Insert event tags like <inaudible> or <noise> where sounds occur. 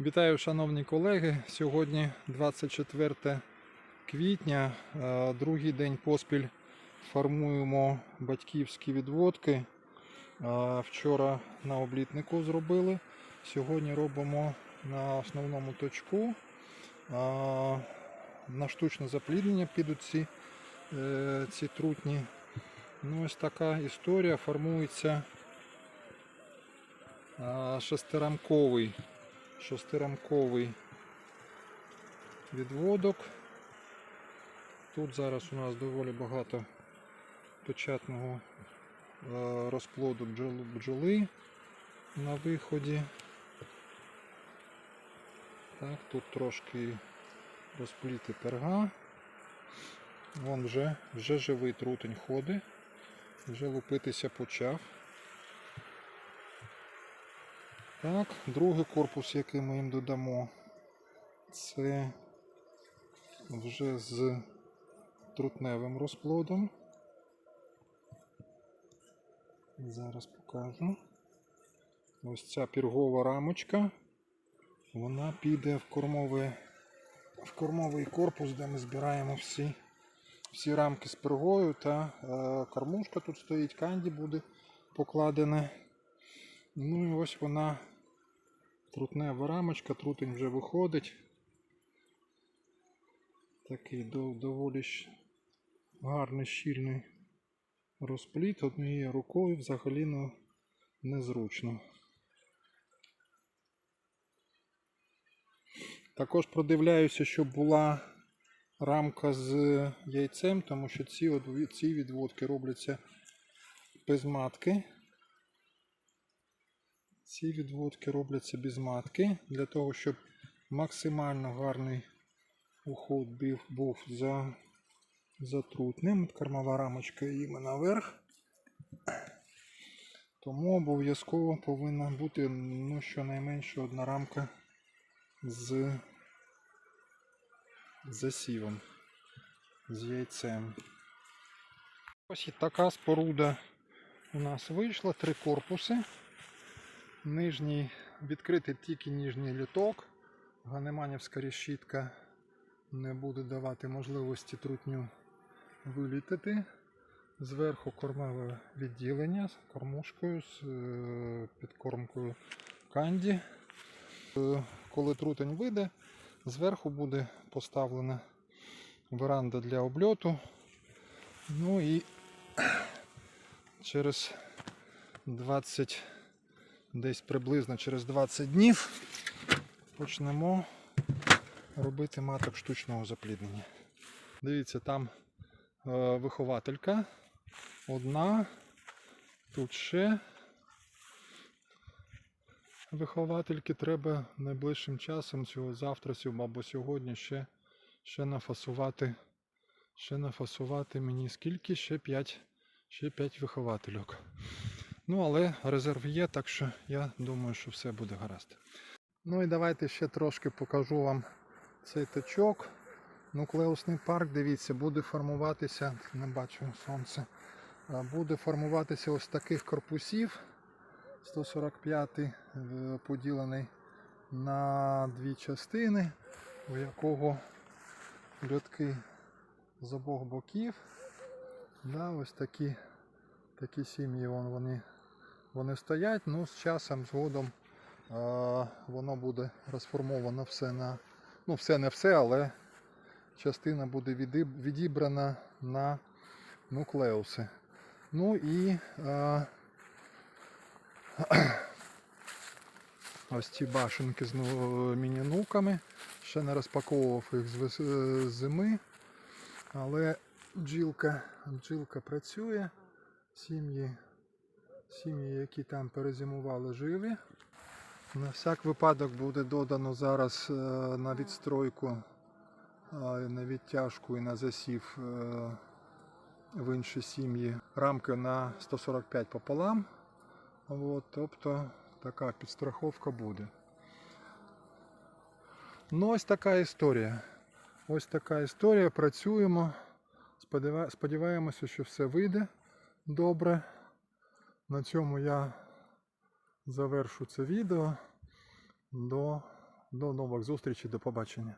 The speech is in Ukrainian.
Вітаю, шановні колеги. Сьогодні 24 квітня, е, другий день поспіль формуємо батьківські відводки. Е, Вчора на облітнику зробили. Сьогодні робимо на основному точку. Е, На штучне запліднення підуть ці, ці трутні. Ну, ось така історія. Формується шестирамковий шестирамковий відводок. Тут зараз у нас доволі багато печатного е, розплоду бджоли на виході. Так, тут трошки розпліти перга. Вон вже, вже живий трутень ходить, вже лупитися почав. Так, другий корпус, який ми їм додамо, це вже з трутневим розплодом. Зараз покажу. Ось ця піргова рамочка. Вона піде в кормовий, в кормовий корпус, де ми збираємо всі, всі рамки з пергою та е, кормушка тут стоїть, канді буде покладена. Ну і ось вона трутнева рамочка, трутень вже виходить. Такий дов- доволі гарний щільний розпліт. Однією рукою взагалі ну, незручно. Також продивляюся, щоб була рамка з яйцем, тому що ці, ці відводки робляться без матки. Ці відводки робляться без матки для того, щоб максимально гарний уход був, за, за трутнем. Кормова рамочка їме наверх. Тому обов'язково повинна бути ну, щонайменше одна рамка з засівом, з яйцем. Ось і така споруда у нас вийшла, три корпуси. Нижній відкритий тільки нижній літок. Ганеманівська решітка не буде давати можливості трутню вилітати. Зверху кормове відділення з кормушкою, з е, підкормкою канді. Е, Коли трутень вийде, зверху буде поставлена веранда для обльоту. Ну і <clears throat> через 20 десь приблизно через 20 днів почнемо робити маток штучного запліднення. Дивіться, там е, вихователька одна, тут ще виховательки треба найближчим часом, цього завтра або сьогодні ще, ще нафасувати. Ще нафасувати мені скільки? Ще 5, ще 5 виховательок. Ну, але резерв є, так що я думаю, що все буде гаразд. Ну і давайте ще трошки покажу вам цей точок. Нуклеусний парк, дивіться, буде формуватися, не бачу сонце, буде формуватися ось таких корпусів. 145 е, поділений на дві частини, у якого рядки з обох боків. Да, ось такі, такі сім'ї вон, вони вони стоять, ну з часом згодом воно буде розформовано все на. Ну, все не все, але частина буде відібрана на нуклеуси. Ну і е, <clears throat> ось ці башенки з ну, міні-нуками. Ще не розпаковував їх з зими, але бджілка, бджілка працює. Сім'ї Сім'ї, які там перезимували живі. На всяк випадок буде додано зараз е, на відстройку, е, на відтяжку і на засів е, в інші сім'ї рамки на 145 пополам. От, тобто така підстраховка буде. Ну, ось така історія. Ось така історія. Працюємо. Сподіваємося, що все вийде добре. На цьому я завершу це відео. До До нових зустрічей, до побачення.